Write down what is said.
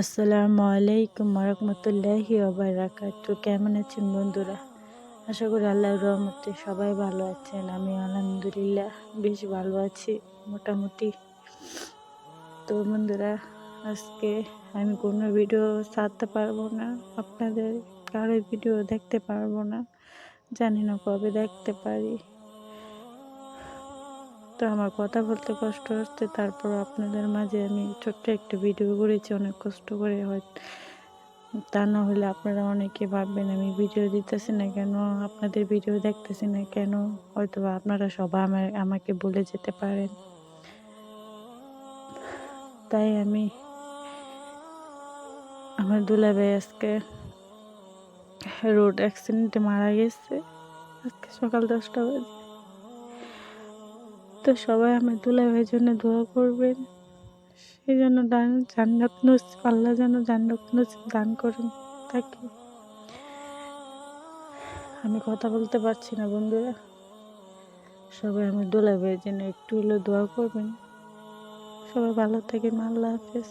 আসসালামু আলাইকুম রহমতুল্লাহি ওবারাকাতু। কেমন আছেন বন্ধুরা? আশা করি আল্লাহর রহমতে সবাই ভালো আছেন আমি আলহামদুলিল্লাহ বেশ ভালো আছি, মোটামুটি। তো বন্ধুরা, আজকে আমি কোনো ভিডিও ছাড়তে পারব না, আপনাদের কারও ভিডিও দেখতে পারব না, জানি না কবে দেখতে পারি। তো আমার কথা বলতে কষ্ট হচ্ছে। তারপর আপনাদের মাঝে আমি ছোট্ট একটা ভিডিও করেছি, অনেক কষ্ট করে হয়তো তা না হলে আপনারা অনেকে ভাববেন, আমি ভিডিও দিতেছি না কেন? আপনাদের ভিডিও দেখতেছি না কেন? হয়তো আপনারা সবাই আমার, আমাকে বলে যেতে পারেন। তাই আমি আমার দুলাভাই আজকে রোড অ্যাক্সিডেন্টে মারা গেছে। আজকে সকাল দশটা বাজে। তো সবাই আমার দুলাভাইয়ের জন্য দোয়া করবেন। সেই জন্য দান, জান্নাত নসিব, আল্লাহ যেন জান্নাত নসিব দান করেন তাকে। আমি কথা বলতে পারছি না বন্ধুরা। সবাই আমার দুলাভাইয়ের জন্য একটু হলেও দোয়া করবেন। সবাই ভালো থাকেন, আল্লাহ হাফেজ।